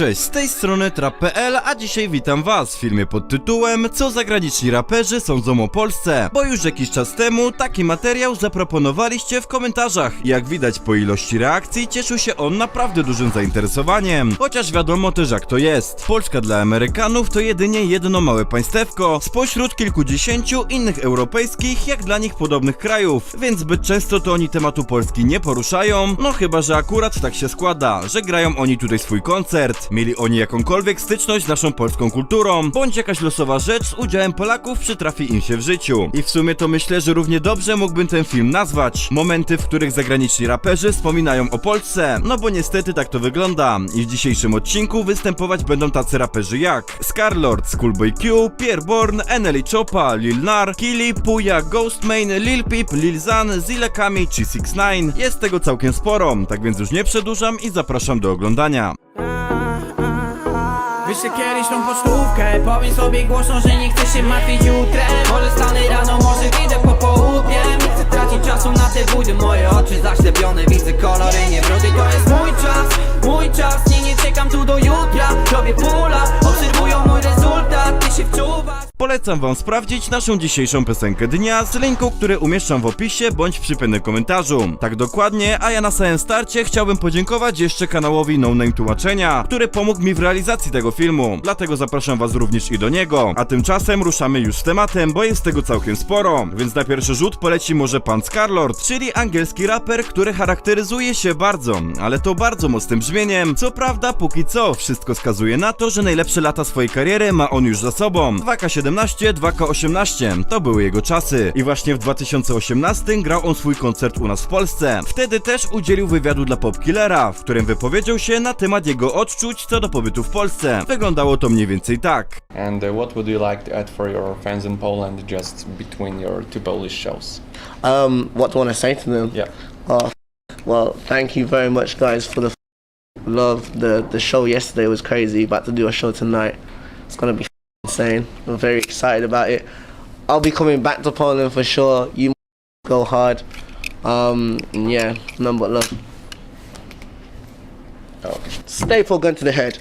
Cześć, z tej strony trap.pl, a dzisiaj witam was w filmie pod tytułem Co zagraniczni raperzy sądzą o Polsce, bo już jakiś czas temu taki materiał zaproponowaliście w komentarzach. Jak widać po ilości reakcji cieszył się on naprawdę dużym zainteresowaniem, chociaż wiadomo też jak to jest. Polska dla Amerykanów to jedynie jedno małe państewko spośród kilkudziesięciu innych europejskich jak dla nich podobnych krajów, więc zbyt często to oni tematu Polski nie poruszają, no chyba, że akurat tak się składa, że grają oni tutaj swój koncert. Mieli oni jakąkolwiek styczność z naszą polską kulturą, bądź jakaś losowa rzecz z udziałem Polaków przytrafi im się w życiu. I w sumie to myślę, że równie dobrze mógłbym ten film nazwać. Momenty, w których zagraniczni raperzy wspominają o Polsce. No bo niestety tak to wygląda. I w dzisiejszym odcinku występować będą tacy raperzy jak Scarlord, Schoolboy Q, Pierre Bourne, Enely Chopa, Lil Nar, Kili, Puya, Ghostmain, Lil Peep, Lil Zan, Zilekami czy 6 9 Jest tego całkiem sporo, tak więc już nie przedłużam i zapraszam do oglądania. Wyślę kiedyś tą pocztówkę. Powiem sobie głośno, że nie chcę się martwić jutrem. Może stanę rano, może wyjdę po południe Polecam wam sprawdzić naszą dzisiejszą piosenkę dnia z linku, który umieszczam w opisie bądź w przypiętym komentarzu. Tak dokładnie, a ja na samym starcie chciałbym podziękować jeszcze kanałowi No Name Tłumaczenia, który pomógł mi w realizacji tego filmu, dlatego zapraszam was również i do niego. A tymczasem ruszamy już z tematem, bo jest tego całkiem sporo, więc na pierwszy rzut poleci może pan Scarlord, czyli angielski raper, który charakteryzuje się bardzo, ale to bardzo mocnym brzmieniem. Co prawda, póki co, wszystko wskazuje na to, że najlepsze lata swojej kariery ma on już za sobą. 2K17, 2K18 to były jego czasy. I właśnie w 2018 grał on swój koncert u nas w Polsce. Wtedy też udzielił wywiadu dla Popkillera, w którym wypowiedział się na temat jego odczuć co do pobytu w Polsce. Wyglądało to mniej więcej tak. And uh, what would you like to add for your fans in Poland just between your two Polish shows? Um, what do I want to say to them? Yeah. Oh, well, thank you very much, guys, for the love. The the show yesterday was crazy. About to do a show tonight. It's gonna be insane. I'm very excited about it. I'll be coming back to Poland for sure. You go hard. Um, yeah, none but love. Okay. Staple gun to the head.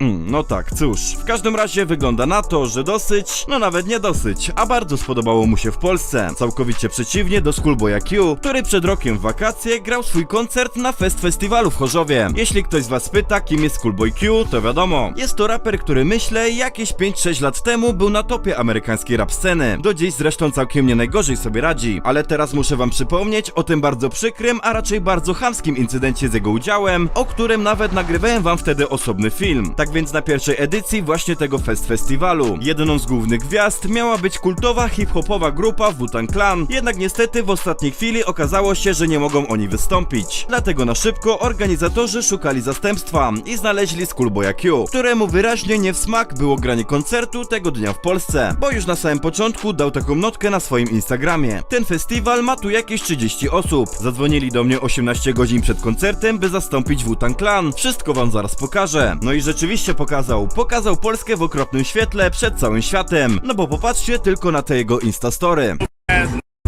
Mm, no tak, cóż, w każdym razie wygląda na to, że dosyć, no nawet nie dosyć, a bardzo spodobało mu się w Polsce. Całkowicie przeciwnie do Schoolboya Q, który przed rokiem w wakacje grał swój koncert na Fest Festiwalu w Chorzowie. Jeśli ktoś z was pyta, kim jest Schoolboy Q, to wiadomo. Jest to raper, który myślę jakieś 5-6 lat temu był na topie amerykańskiej rap sceny. Do dziś zresztą całkiem nie najgorzej sobie radzi. Ale teraz muszę wam przypomnieć o tym bardzo przykrym, a raczej bardzo chamskim incydencie z jego udziałem, o którym nawet nagrywałem wam wtedy osobny film. Tak więc na pierwszej edycji właśnie tego Fest Festiwalu. Jedną z głównych gwiazd miała być kultowa hip-hopowa grupa Wu-Tang Clan, jednak niestety w ostatniej chwili okazało się, że nie mogą oni wystąpić. Dlatego na szybko organizatorzy szukali zastępstwa i znaleźli Schoolboya Q, któremu wyraźnie nie w smak było granie koncertu tego dnia w Polsce, bo już na samym początku dał taką notkę na swoim Instagramie. Ten festiwal ma tu jakieś 30 osób. Zadzwonili do mnie 18 godzin przed koncertem, by zastąpić Wu-Tang Clan. Wszystko wam zaraz pokażę. No i rzeczywiście pokazał. Pokazał Polskę w okropnym świetle przed całym światem. No bo popatrzcie tylko na te jego Instastory.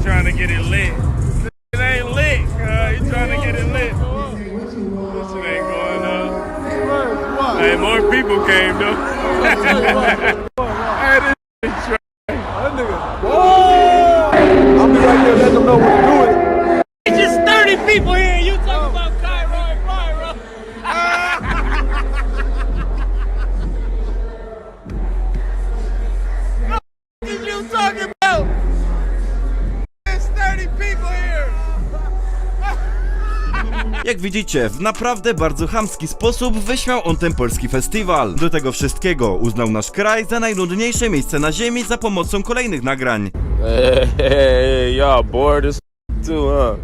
trying to get it lit. Jak widzicie, w naprawdę bardzo chamski sposób wyśmiał on ten polski festiwal. Do tego wszystkiego uznał nasz kraj za najnudniejsze miejsce na ziemi za pomocą kolejnych nagrań. Hey, hey, y'all bored as too, huh?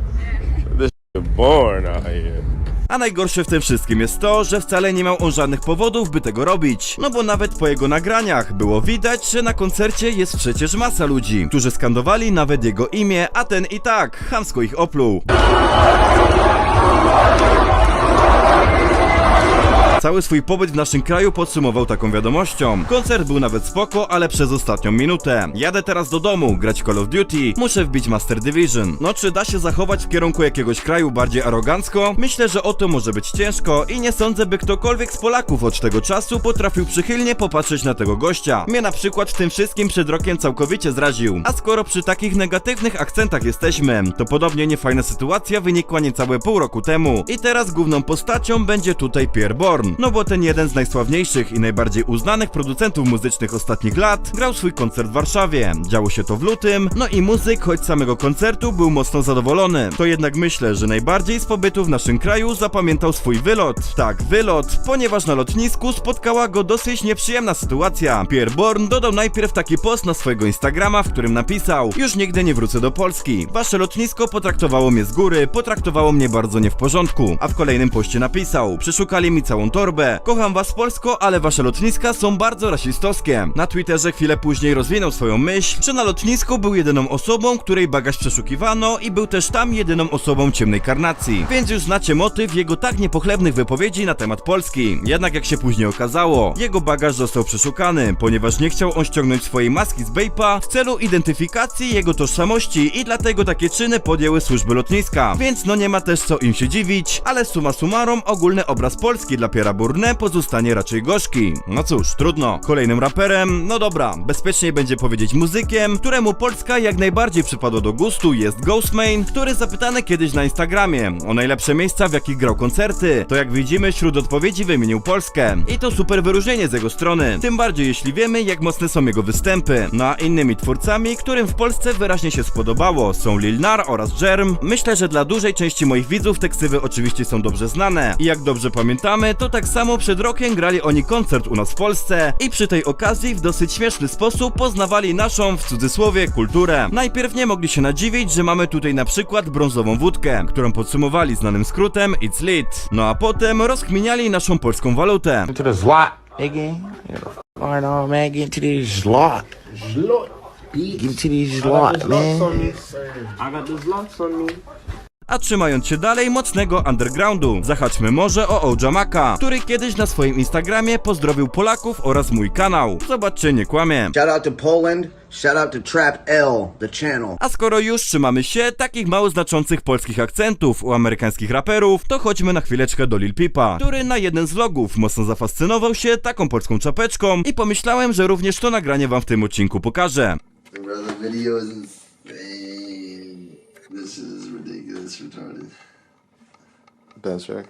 This boring out here. A najgorsze w tym wszystkim jest to, że wcale nie miał on żadnych powodów, by tego robić. No bo nawet po jego nagraniach było widać, że na koncercie jest przecież masa ludzi, którzy skandowali nawet jego imię, a ten i tak chamsko ich opluł. Cały swój pobyt w naszym kraju podsumował taką wiadomością. Koncert był nawet spoko, ale przez ostatnią minutę. Jadę teraz do domu, grać Call of Duty, muszę wbić Master Division. No czy da się zachować w kierunku jakiegoś kraju bardziej arogancko? Myślę, że o to może być ciężko i nie sądzę, by ktokolwiek z Polaków od tego czasu potrafił przychylnie popatrzeć na tego gościa. Mnie na przykład tym wszystkim przed rokiem całkowicie zraził. A skoro przy takich negatywnych akcentach jesteśmy, to podobnie niefajna sytuacja wynikła niecałe pół roku temu. I teraz główną postacią będzie tutaj Pierre Bourne. No bo ten jeden z najsławniejszych i najbardziej uznanych producentów muzycznych ostatnich lat grał swój koncert w Warszawie. Działo się to w lutym, no i muzyk, choć samego koncertu był mocno zadowolony. To jednak myślę, że najbardziej z pobytu w naszym kraju zapamiętał swój wylot. Tak, wylot, ponieważ na lotnisku spotkała go dosyć nieprzyjemna sytuacja. Pierre Bourne dodał najpierw taki post na swojego Instagrama, w którym napisał Już nigdy nie wrócę do Polski. Wasze lotnisko potraktowało mnie z góry, potraktowało mnie bardzo nie w porządku. A w kolejnym poście napisał Przeszukali mi całą torbę. Kocham was Polsko, ale wasze lotniska są bardzo rasistowskie. Na Twitterze chwilę później rozwinął swoją myśl, że na lotnisku był jedyną osobą, której bagaż przeszukiwano i był też tam jedyną osobą ciemnej karnacji. Więc już znacie motyw jego tak niepochlebnych wypowiedzi na temat Polski. Jednak jak się później okazało, jego bagaż został przeszukany, ponieważ nie chciał on ściągnąć swojej maski z Bape'a w celu identyfikacji jego tożsamości i dlatego takie czyny podjęły służby lotniska. Więc no nie ma też co im się dziwić, ale suma summarum ogólny obraz Polski dla Piera Bourne pozostanie raczej gorzki. No cóż, trudno. Kolejnym raperem, no dobra, bezpieczniej będzie powiedzieć muzykiem, któremu Polska jak najbardziej przypadła do gustu jest Ghostman, który zapytany kiedyś na Instagramie o najlepsze miejsca w jakich grał koncerty, to jak widzimy wśród odpowiedzi wymienił Polskę. I to super wyróżnienie z jego strony, tym bardziej jeśli wiemy jak mocne są jego występy. No a innymi twórcami, którym w Polsce wyraźnie się spodobało są Lil Nar oraz Jerm. Myślę, że dla dużej części moich widzów te ksywy oczywiście są dobrze znane. I jak dobrze pamiętamy, to tak samo przed rokiem grali oni koncert u nas w Polsce i przy tej okazji w dosyć śmieszny sposób poznawali naszą, w cudzysłowie, kulturę. Najpierw nie mogli się nadziwić, że mamy tutaj na przykład brązową wódkę, którą podsumowali znanym skrótem It's Lit. No a potem rozkminiali naszą polską walutę. to the zlot, nigga. On, man. Get into this zlot. Get into this zlot, man. I got the zlots on me. A trzymając się dalej mocnego undergroundu, zahaczmy może o Oja Maka, który kiedyś na swoim Instagramie pozdrowił Polaków oraz mój kanał. Zobaczcie, nie kłamie. Shout out to Poland. Shout out to Trap L, the channel. A skoro już trzymamy się takich mało znaczących polskich akcentów u amerykańskich raperów, to chodźmy na chwileczkę do Lil Peepa, który na jeden z logów mocno zafascynował się taką polską czapeczką i pomyślałem, że również to nagranie wam w tym odcinku pokażę. Brother, video is insane. This is retarded. That's right.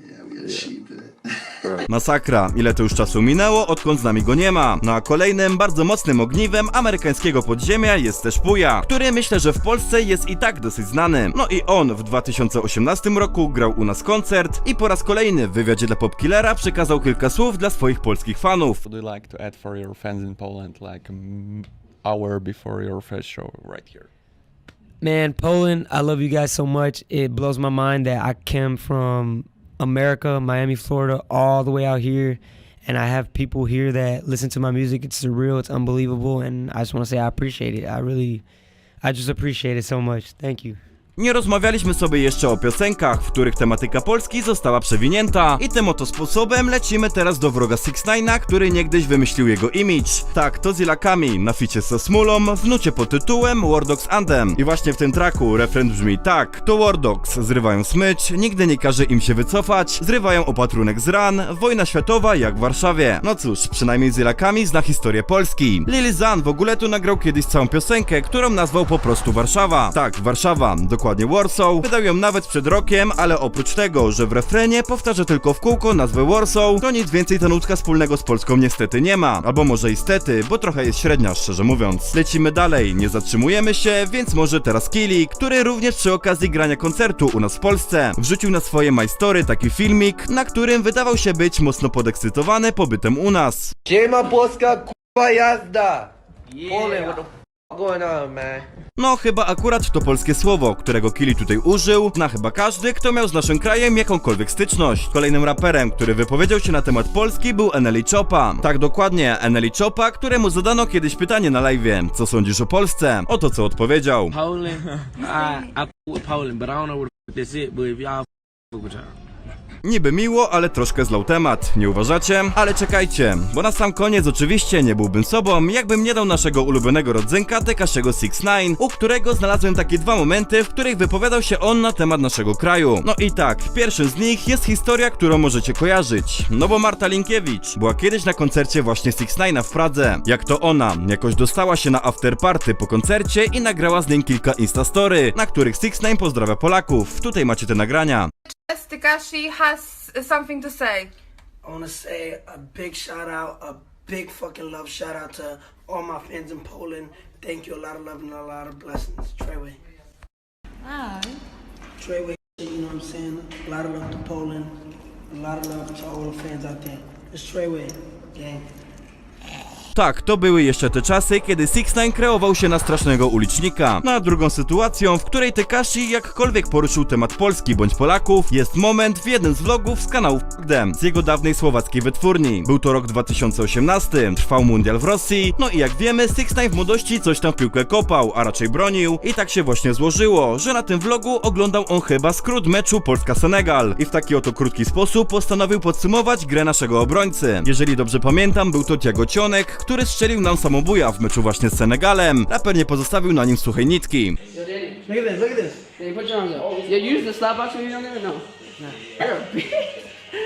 Yeah, we got sheep in it. Masakra, ile to już czasu minęło, odkąd z nami go nie ma. No a kolejnym bardzo mocnym ogniwem amerykańskiego podziemia jest też Puja, który myślę, że w Polsce jest i tak dosyć znany. No i on w 2018 roku grał u nas koncert i po raz kolejny w wywiadzie dla Popkillera przekazał kilka słów dla swoich polskich fanów. Would you like to add for your fans in Poland, like an hour before your first show, right here? Man, Poland, I love you guys so much. It blows my mind that I came from America, Miami, Florida, all the way out here. And I have people here that listen to my music. It's surreal, it's unbelievable. And I just want to say I appreciate it. I really, I just appreciate it so much. Thank you. Nie rozmawialiśmy sobie jeszcze o piosenkach, w których tematyka Polski została przewinięta i tym oto sposobem lecimy teraz do wroga 6 który niegdyś wymyślił jego image. Tak, to z Ilakami, na ficie ze Smulą, w nucie pod tytułem War Dogs Anthem. I właśnie w tym traku refren brzmi tak, to War Dogs zrywają smycz, nigdy nie każe im się wycofać, zrywają opatrunek z ran, wojna światowa jak w Warszawie. No cóż, przynajmniej z Ilakami zna historię Polski. Lil Zan w ogóle tu nagrał kiedyś całą piosenkę, którą nazwał po prostu Warszawa. Tak, Warszawa, dokładnie Warsaw. Wydał ją nawet przed rokiem, ale oprócz tego, że w refrenie powtarza tylko w kółko nazwę Warsaw, to nic więcej ta nutka wspólnego z Polską niestety nie ma. Albo może istety, bo trochę jest średnia, szczerze mówiąc. Lecimy dalej, nie zatrzymujemy się, więc może teraz Kili, który również przy okazji grania koncertu u nas w Polsce wrzucił na swoje My Story taki filmik, na którym wydawał się być mocno podekscytowany pobytem u nas. Siema Polska, kurwa jazda. The f- going on, man? No, chyba akurat to polskie słowo, którego Kili tutaj użył, zna chyba każdy, kto miał z naszym krajem jakąkolwiek styczność. Kolejnym raperem, który wypowiedział się na temat Polski był Eneli Chopa. Tak dokładnie, Eneli Chopa, któremu zadano kiedyś pytanie na live, co sądzisz o Polsce? Oto co odpowiedział. Poland, I I f- with Poland, but I don't know where the f- this it. But if y'all f- with y'all, Niby miło, ale troszkę zlał temat, nie uważacie? Ale czekajcie, bo na sam koniec oczywiście nie byłbym sobą, jakbym nie dał naszego ulubionego rodzynka Tekaszego 69, u którego znalazłem takie dwa momenty, w których wypowiadał się on na temat naszego kraju. No i tak, pierwszym z nich jest historia, którą możecie kojarzyć. No bo Marta Linkiewicz była kiedyś na koncercie właśnie 69 w Pradze. Jak to ona jakoś dostała się na afterparty po koncercie i nagrała z nim kilka instastory, na których 69 pozdrawia Polaków. Tutaj macie te nagrania. Takashi has something to say. I want to say a big shout out, a big fucking love shout out to all my fans in Poland. Thank you, a lot of love and a lot of blessings. Treyway. Hi. Treyway, you know what I'm saying? A lot of love to Poland, a lot of love to all the fans out there. It's Treyway, gang. Tak, to były jeszcze te czasy, kiedy Six Nine kreował się na strasznego ulicznika. No a drugą sytuacją, w której Tekashi jakkolwiek poruszył temat Polski bądź Polaków, jest moment w jednym z vlogów z kanału F***dem, z jego dawnej słowackiej wytwórni. Był to rok 2018, trwał mundial w Rosji, no i jak wiemy, Six Nine w młodości coś tam w piłkę kopał, a raczej bronił i tak się właśnie złożyło, że na tym vlogu oglądał on chyba skrót meczu Polska-Senegal i w taki oto krótki sposób postanowił podsumować grę naszego obrońcy. Jeżeli dobrze pamiętam, był to Thiago Cionek, który strzelił nam samobuja w meczu właśnie z Senegalem. Raper nie pozostawił na nim suchej nitki. Look at this, look at this. Yeah, put your arms up. Yeah, you use the slap box when you're on there or no? You're a bitch.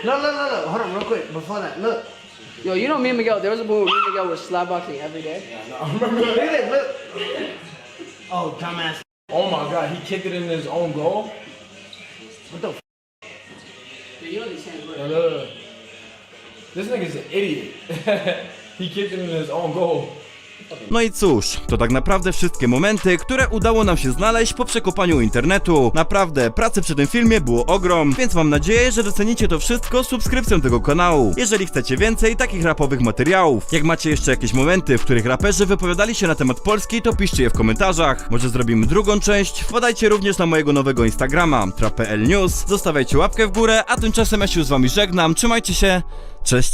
Look, look, look, look. Hold on, real quick. Before that, look. Yo, you know me and Miguel, there was a where me and Miguel was slap boxing every day. Look at this, look. Oh, dumbass. Oh my God, he kicked it in his own goal. Dude, you know these hands work. Look, this nigga's an idiot. No i cóż, to tak naprawdę wszystkie momenty, które udało nam się znaleźć po przekopaniu internetu. Naprawdę, pracy przy tym filmie było ogrom, więc mam nadzieję, że docenicie to wszystko subskrypcją tego kanału. Jeżeli chcecie więcej takich rapowych materiałów, jak macie jeszcze jakieś momenty, w których raperzy wypowiadali się na temat Polski, to piszcie je w komentarzach. Może zrobimy drugą część. Wpadajcie również na mojego nowego Instagrama, trap.pl News. Zostawiajcie łapkę w górę, a tymczasem ja się z wami żegnam. Trzymajcie się, cześć.